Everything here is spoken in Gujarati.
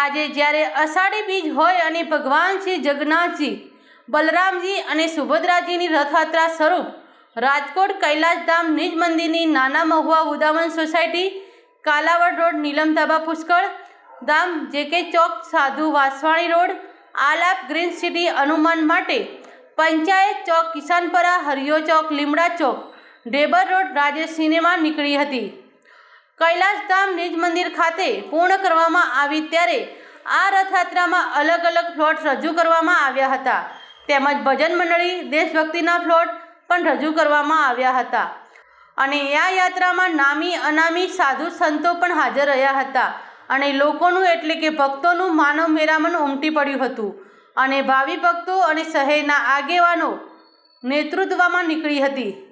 આજે જ્યારે અષાઢી બીજ હોય અને ભગવાન શ્રી જગન્નાથજી બલરામજી અને સુભદ્રાજીની રથયાત્રા સ્વરૂપ રાજકોટ કૈલાસધામ નિજ મંદિરની નાના મહુવા ઉદાવન સોસાયટી, કાલાવડ રોડ, નીલમધાબા પુષ્કળ ધામ જેકે ચોક, Sadhu Vaswani road, Alap green city અનુમાન માટે પંચાયત ચોક, કિસાનપરા, હરિયો ચોક, લીમડા ચોક ડેબર રોડ, રાજેશ સિનેમા નીકળી હતી. કૈલાસધામ નિજ મંદિર ખાતે પૂર્ણ કરવામાં આવી ત્યારે આ રથયાત્રામાં અલગ અલગ પ્લોટ રજૂ કરવામાં આવ્યા હતા. તેમજ ભજન મંડળી, દેશભક્તિના પ્લોટ પણ રજૂ કરવામાં આવ્યા હતા. અને આ યાત્રામાં નામી અનામી સાધુ સંતો પણ હાજર રહ્યા હતા. અને લોકોનું એટલે કે ભક્તોનું માનવ મેરામણ ઉમટી પડ્યું હતું. અને ભાવિ ભક્તો અને શહેરના આગેવાનો નેતૃત્વમાં નીકળી હતી.